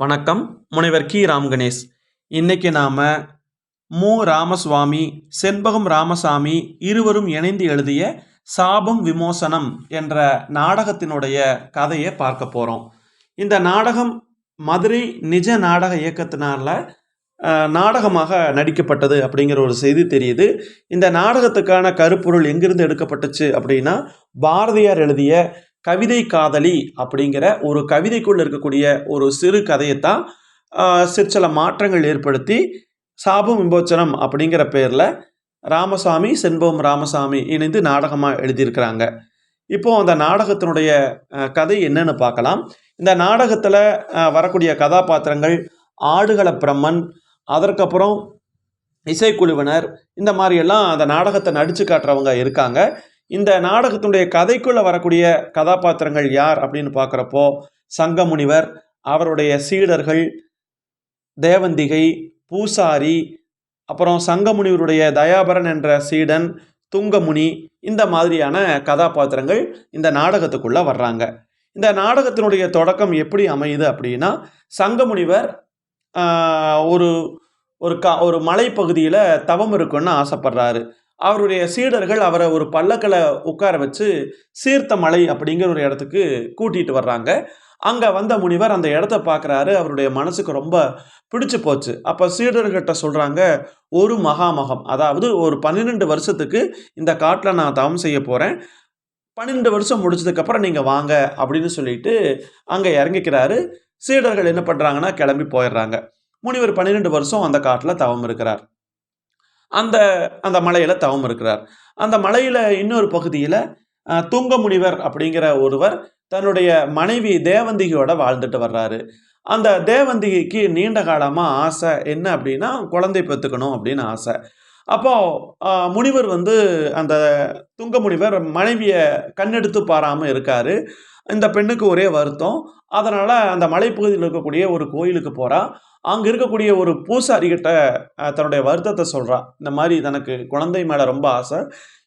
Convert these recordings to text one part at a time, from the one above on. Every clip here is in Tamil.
வணக்கம். முனைவர் கி. ராம் கணேஷ். இன்னைக்கு நாம் மு. ராமசுவாமி செண்பகம் ராமசாமி இருவரும் இணைந்து எழுதிய சாபம் விமோசனம் என்ற நாடகத்தினுடைய கதையை பார்க்க போகிறோம் இந்த நாடகம் மதுரை நிஜ நாடக இயக்கத்தினால நாடகமாக நடிக்கப்பட்டது அப்படிங்கிற ஒரு செய்தி தெரியுது. இந்த நாடகத்துக்கான கருப்பொருள் எங்கிருந்து எடுக்கப்பட்டுச்சு அப்படின்னா பாரதியார் எழுதிய கவிதை காதலி அப்படிங்கிற ஒரு கவிதைக்குள் இருக்கக்கூடிய ஒரு சிறு கதையைத்தான் சிற்சில மாற்றங்கள் ஏற்படுத்தி சாபம் விமோச்சனம் அப்படிங்கிற பேரில் ராமசாமி செண்பவம் ராமசாமி இணைந்து நாடகமாக எழுதியிருக்கிறாங்க. இப்போ அந்த நாடகத்தினுடைய கதை என்னன்னு பார்க்கலாம். இந்த நாடகத்தில் வரக்கூடிய கதாபாத்திரங்கள் ஆடுகள பிரம்மன் அதற்கப்புறம் இசைக்குழுவினர் இந்த மாதிரியெல்லாம் அந்த நாடகத்தை நடித்து காட்டுறவங்க இருக்காங்க. இந்த நாடகத்தினுடைய கதைக்குள்ளே வரக்கூடிய கதாபாத்திரங்கள் யார் அப்படின்னு பார்க்குறப்போ சங்கமுனிவர் அவருடைய சீடர்கள் தேவந்திகை பூசாரி அப்புறம் சங்கமுனிவருடைய தயாபரன் என்ற சீடன் துங்கமுனி இந்த மாதிரியான கதாபாத்திரங்கள் இந்த நாடகத்துக்குள்ளே வர்றாங்க. இந்த நாடகத்தினுடைய தொடக்கம் எப்படி அமையுது அப்படின்னா சங்கமுனிவர் ஒரு ஒரு க ஒரு மலைப்பகுதியில் தவம் இருக்குன்னு ஆசைப்படுறாரு. அவருடைய சீடர்கள் அவரை ஒரு பல்லக்கில் உட்கார வச்சு சீர்த்த மலை அப்படிங்கிற ஒரு இடத்துக்கு கூட்டிகிட்டு வர்றாங்க. அங்கே வந்த முனிவர் அந்த இடத்த பார்க்குறாரு. அவருடைய மனசுக்கு ரொம்ப பிடிச்சு போச்சு. அப்போ சீடர்கிட்ட சொல்கிறாங்க ஒரு மகாமகம். அதாவது ஒரு பன்னிரெண்டு வருஷத்துக்கு இந்த காட்டில் நான் தவம் செய்ய போகிறேன் பன்னிரெண்டு வருஷம் முடிச்சதுக்கப்புறம் நீங்கள் வாங்க அப்படின்னு சொல்லிட்டு அங்கே இறங்கிக்கிறாரு. சீடர்கள் என்ன பண்ணுறாங்கன்னா கிளம்பி போயிடுறாங்க. முனிவர் பன்னிரெண்டு வருஷம் அந்த காட்டில் தவம் இருக்கிறார். அந்த அந்த மலையில் தவம் இருக்கிறார். அந்த மலையில் இன்னொரு பகுதியில் துங்க முனிவர் அப்படிங்கிற ஒருவர் தன்னுடைய மனைவி தேவந்திகையோட வாழ்ந்துட்டு வர்றாரு. அந்த தேவந்திகைக்கு நீண்ட காலமாக ஆசை என்ன அப்படின்னா குழந்தை பெற்றுக்கணும் அப்படின்னு ஆசை. அப்போ முனிவர் வந்து அந்த துங்க முனிவர் மனைவியை கண்ணெடுத்து பாராமல் இருக்காரு. இந்த பெண்ணுக்கு ஒரே வருத்தம். அதனால் அந்த மலைப்பகுதியில் இருக்கக்கூடிய ஒரு கோயிலுக்கு போகிறா அங்கே இருக்கக்கூடிய ஒரு பூசாரிகிட்ட தன்னுடைய வருத்தத்தை சொல்கிறா இந்த மாதிரி தனக்கு குழந்தை மேலே ரொம்ப ஆசை.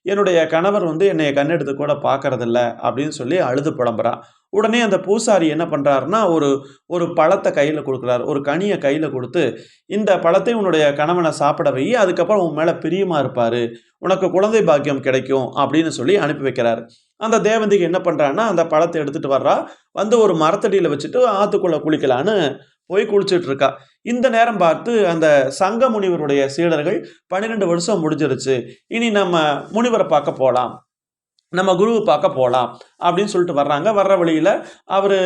என்னுடைய கணவர் வந்து என்னை கண்ணெடுத்து கூட பார்க்கறதில்ல அப்படின்னு சொல்லி அழுது புலம்புறா. உடனே அந்த பூசாரி என்ன பண்ணுறாருன்னா ஒரு ஒரு பழத்தை கையில் கொடுக்குறாரு. ஒரு கனியை கையில் கொடுத்து இந்த பழத்தை உன்னுடைய கணவனை சாப்பிட வை. அதுக்கப்புறம் உன் மேலே பிரியமாக இருப்பார். உனக்கு குழந்தை பாக்கியம் கிடைக்கும். அப்படின்னு சொல்லி அனுப்பி வைக்கிறாரு. அந்த தேவந்திக்கு என்ன பண்ணுறான்னா அந்த பழத்தை எடுத்துகிட்டு வர்றா. வந்து ஒரு மரத்தடியில் வச்சுட்டு ஆற்றுக்குள்ளே குளிக்கலான்னு போய் குளிச்சுட்டு இருக்கா இந்த நேரம் பார்த்து அந்த சங்க முனிவருடைய சீடர்கள் பன்னிரெண்டு வருஷம் முடிஞ்சிருச்சு. இனி நம்ம முனிவரை பார்க்க போகலாம் நம்ம குருவை பார்க்க போகலாம் அப்படின்னு சொல்லிட்டு வர்றாங்க. வர்ற வழியில் அவர்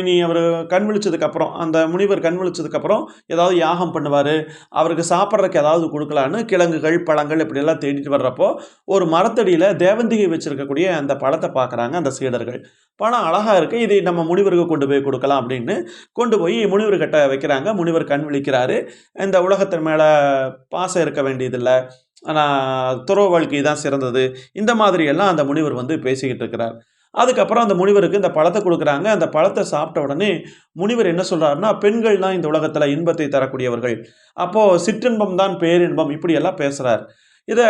இனி அவர் கண் விழிச்சதுக்கப்புறம் அந்த முனிவர் கண் விழிச்சதுக்கப்புறம் ஏதாவது யாகம் பண்ணுவார் அவருக்கு சாப்பிட்றதுக்கு ஏதாவது கொடுக்கலான்னு கிழங்குகள் பழங்கள் இப்படியெல்லாம் தேடிட்டு வர்றப்போ ஒரு மரத்தடியில் தேவந்திகை வச்சுருக்கக்கூடிய அந்த பழத்தை பார்க்குறாங்க அந்த சீடர்கள். பழம் அழகாக இருக்கு. இதை நம்ம முனிவருக்கு கொண்டு போய் கொடுக்கலாம் அப்படின்னு கொண்டு போய் முனிவர்கிட்ட வைக்கிறாங்க. முனிவர் கண் விழிக்கிறாரு. இந்த உலகத்தின் மேலே பாசம் இருக்க வேண்டியதில்லை. ஆனால் துறவு வாழ்க்கை தான் சிறந்தது. இந்த மாதிரி எல்லாம் அந்த முனிவர் வந்து பேசிக்கிட்டு இருக்கிறார். அதுக்கப்புறம் அந்த முனிவருக்கு இந்த பழத்தை கொடுக்குறாங்க. அந்த பழத்தை சாப்பிட்ட உடனே முனிவர் என்ன சொல்கிறாருன்னா பெண்கள்லாம் இந்த உலகத்தில் இன்பத்தை தரக்கூடியவர்கள். அப்போது சிற்றின்பம் தான் பேரின்பம் இப்படியெல்லாம் பேசுகிறார் இதை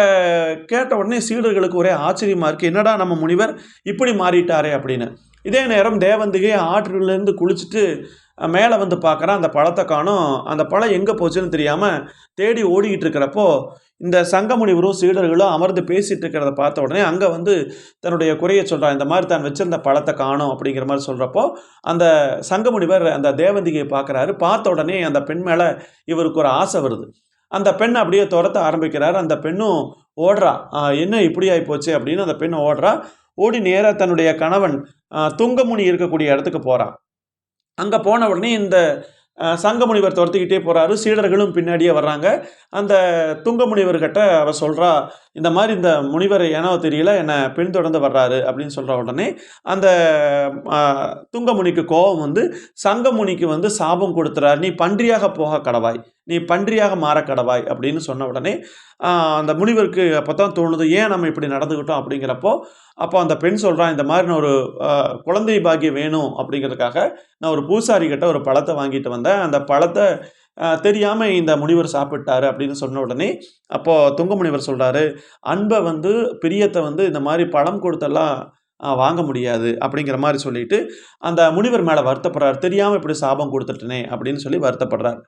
கேட்ட உடனே சீடர்களுக்கு ஒரே ஆச்சரியமாக இருக்குது என்னடா நம்ம முனிவர் இப்படி மாறிட்டாரே அப்படின்னு. இதே நேரம் தேவந்திகை ஆற்றிலிருந்து குளிச்சுட்டு மேலே வந்து பார்க்குறேன். அந்த பழத்தை காணும். அந்த பழம் எங்கே போச்சுன்னு தெரியாமல் தேடி ஓடிக்கிட்டு இருக்கிறப்போ இந்த சங்கமுனிவரும் சீடர்களும் அமர்ந்து பேசிகிட்டு இருக்கிறத பார்த்த உடனே அங்கே வந்து தன்னுடைய குறையை சொல்கிறான் இந்த மாதிரி தான் வச்சிருந்த பழத்தை காணோம் அப்படிங்கிற மாதிரி சொல்கிறப்போ அந்த சங்கமுனிவர் அந்த தேவந்திகையை பார்க்குறாரு. பார்த்த உடனே அந்த பெண் மேலே இவருக்கு ஒரு ஆசை வருது. அந்த பெண் அப்படியே துரத்த ஆரம்பிக்கிறார். அந்த பெண்ணும் ஓடுறா. என்ன இப்படி ஆகிப்போச்சு அப்படின்னு அந்த பெண் ஓடுறா. ஓடி நேராக தன்னுடைய கணவன் துங்கமுனி இருக்கக்கூடிய இடத்துக்கு போகிறான் அங்கே போன உடனே இந்த சங்கமுனிவர் துரத்திக்கிட்டே போகிறாரு சீடர்களும் பின்னாடியே வர்றாங்க. அந்த துங்கமுனிவர்கிட்ட அவ சொல்கிறா இந்த மாதிரி இந்த முனிவர் ஏனோ தெரியல என்னை பின்தொடர்ந்து வர்றாரு அப்படின்னு சொல்கிற உடனே அந்த துங்கமுனிக்கு கோபம் வந்து சங்கமுனிக்கு வந்து சாபம் கொடுத்துறாரு. நீ பன்றியாக போக கடவாய். நீ பன்றியாக மாற கடவாய் அப்படின்னு சொன்ன உடனே அந்த முனிவருக்கு அப்போ தான் தோணுது ஏன் நம்ம இப்படி நடந்துக்கிட்டோம் அப்படிங்கிறப்போ அப்போ அந்த பெண் சொல்கிறான் இந்த மாதிரி நான் ஒரு குழந்தை பாக்கியம் வேணும். அப்படிங்கிறதுக்காக நான் ஒரு பூசாரி கிட்ட ஒரு பழத்தை வாங்கிட்டு வந்தேன். அந்த பழத்தை தெரியாமல் இந்த முனிவர் சாப்பிட்டாரு அப்படின்னு சொன்ன உடனே அப்போது துங்க முனிவர் சொல்கிறாரு அன்பை வந்து பிரியத்தை வந்து இந்த மாதிரி பழம் கொடுத்தெல்லாம் வாங்க முடியாது. அப்படிங்கிற மாதிரி சொல்லிட்டு அந்த முனிவர் மேலே வருத்தப்படுறார் தெரியாமல் இப்படி சாபம் கொடுத்துட்டனே அப்படின்னு சொல்லி வருத்தப்படுறார்.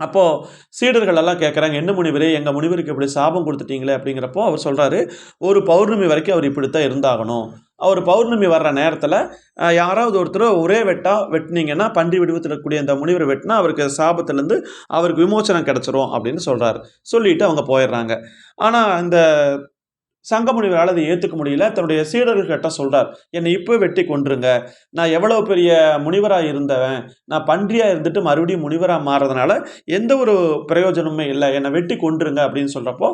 அப்போது சீடர்கள் எல்லாம் கேட்குறாங்க என்ன முனிவரே எங்கள் முனிவருக்கு இப்படி சாபம் கொடுத்துட்டீங்களே? அப்படிங்கிறப்போ அவர் சொல்கிறாரு ஒரு பௌர்ணமி வரைக்கும் அவர் இப்படித்தான் இருந்தாகணும். அவர் பௌர்ணமி வர்ற நேரத்தில் யாராவது ஒருத்தர் ஒரே வெட்டாக வெட்டினீங்கன்னா பண்டி இருக்கக்கூடிய அந்த முனிவர் வெட்டினா அவருக்கு சாபத்துலேருந்து அவருக்கு விமோச்சனம் கிடச்சிரும் அப்படின்னு சொல்கிறாரு சொல்லிட்டு அவங்க போயிடுறாங்க. ஆனால் இந்த சங்கமுனிவரால் அதை ஏற்றுக்க முடியல. தன்னுடைய சீடர்கள்கிட்ட சொல்கிறார் என்னை இப்போ வெட்டி கொன்றுங்க நான் எவ்வளோ பெரிய முனிவராக இருந்தவன் நான் பன்றியாக இருந்துட்டு மறுபடியும் முனிவராக மாறுறதுனால எந்த ஒரு பிரயோஜனமுமே இல்லை. என்னை வெட்டி கொன்றுங்க அப்படின்னு சொல்கிறப்போ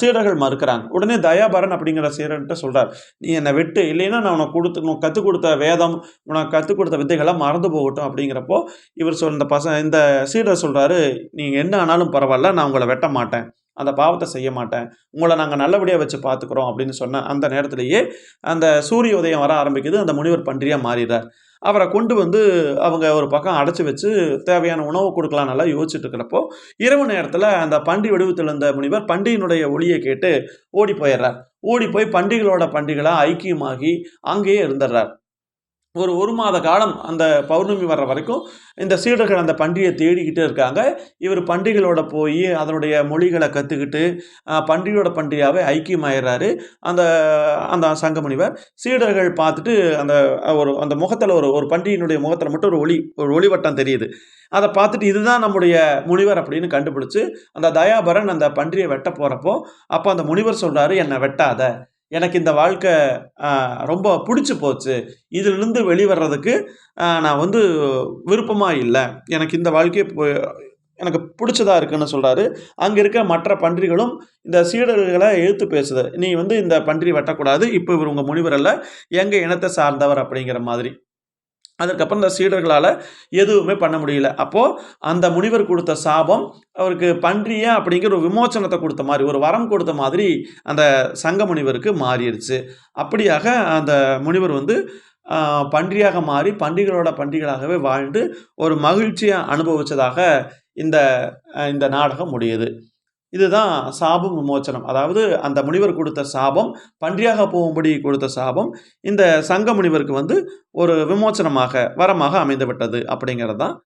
சீடர்கள் மறுக்கிறாங்க. உடனே தயாபரன் அப்படிங்கிற சீடர்கிட்ட சொல்கிறார் நீ என்னை வெட்டு. இல்லைன்னா நான் உனக்கு கொடுத்து உனக்கு கற்றுக் கொடுத்த வேதம் உனக்கு கற்றுக் கொடுத்த வித்தைகள்லாம் மறந்து போகட்டும் அப்படிங்கிறப்போ இவர் சொல் இந்த பச இந்த சீடர் சொல்கிறாரு நீங்கள் என்ன ஆனாலும் பரவாயில்ல நான் உங்களை வெட்ட மாட்டேன். அந்த பாவத்தை செய்ய மாட்டேன். உங்களை நாங்கள் நல்லபடியாக வச்சு பார்த்துக்குறோம் அப்படின்னு சொன்ன அந்த நேரத்திலேயே அந்த சூரிய உதயம் வர ஆரம்பிக்குது. அந்த முனிவர் பன்றியாக மாறிடுறார். அவரை கொண்டு வந்து அவங்க ஒரு பக்கம் அடைச்சி வச்சு தேவையான உணவு கொடுக்கலாம் நல்லா யோசிச்சுட்டு இருக்கிறப்போ இரவு நேரத்தில் அந்த பண்டி வடிவத்தில் இருந்த முனிவர் பண்டிகையினுடைய ஒளியை கேட்டு ஓடி போயிடுறார். ஓடி போய் பண்டிகளோட பண்டிகளாக ஐக்கியமாகி அங்கேயே இருந்துடுறார். ஒரு ஒரு மாத காலம் அந்த பௌர்ணமி வர்ற வரைக்கும் இந்த சீடர்கள் அந்த பண்டிகையை தேடிக்கிட்டே இருக்காங்க. இவர் பண்டிகளோட போய் அதனுடைய மொழிகளை கற்றுக்கிட்டு பண்டிகையோட பண்டிகையாகவே ஐக்கியமாயிடுறாரு அந்த அந்த சங்கமுனிவர் சீடர்கள் பார்த்துட்டு அந்த ஒரு அந்த முகத்தில் ஒரு ஒரு பண்டிகையினுடைய முகத்தில் மட்டும் ஒரு ஒளி ஒரு ஒளிவட்டம் தெரியுது. அதை பார்த்துட்டு இதுதான் நம்முடைய முனிவர் அப்படின்னு கண்டுபிடிச்சு அந்த தயாபரன் அந்த பன்றியை வெட்ட போகிறப்போ அப்போ அந்த முனிவர் சொல்கிறாரு என்னை வெட்டாத. எனக்கு இந்த வாழ்க்கை ரொம்ப பிடிச்சி போச்சு. இதிலிருந்து வெளிவர்றதுக்கு நான் வந்து விருப்பமாக இல்லை. எனக்கு இந்த வாழ்க்கையை எனக்கு பிடிச்சதா இருக்குன்னு சொல்கிறாரு அங்கே இருக்க மற்ற பன்றிகளும் இந்த சீடர்களை எழுத்து பேசுது. நீ வந்து இந்த பன்றி வெட்டக்கூடாது. இப்போ இவர் உங்கள் முனிவர் அல்ல. எங்கள் இனத்தை சார்ந்தவர் அப்படிங்கிற மாதிரி. அதற்கப்புறம் இந்த சீடர்களால் எதுவுமே பண்ண முடியல. அப்போது அந்த முனிவர் கொடுத்த சாபம் அவருக்கு பன்றிய அப்படிங்கிற ஒரு விமோச்சனத்தை கொடுத்த மாதிரி ஒரு வரம் கொடுத்த மாதிரி அந்த சங்க முனிவருக்கு மாறிடுச்சு. அப்படியாக அந்த முனிவர் வந்து பன்றியாக மாறி பன்றிகளோட பன்றிகளாகவே வாழ்ந்து ஒரு மகிழ்ச்சியை அனுபவித்ததாக இந்த இந்த நாடகம் முடியுது. இதுதான் சாபம் விமோச்சனம். அதாவது அந்த முனிவர் கொடுத்த சாபம் பன்றியாக போகும்படி கொடுத்த சாபம் இந்த சங்க முனிவருக்கு வந்து ஒரு விமோச்சனமாக வரமாக அமைந்துவிட்டது அப்படிங்கிறது தான்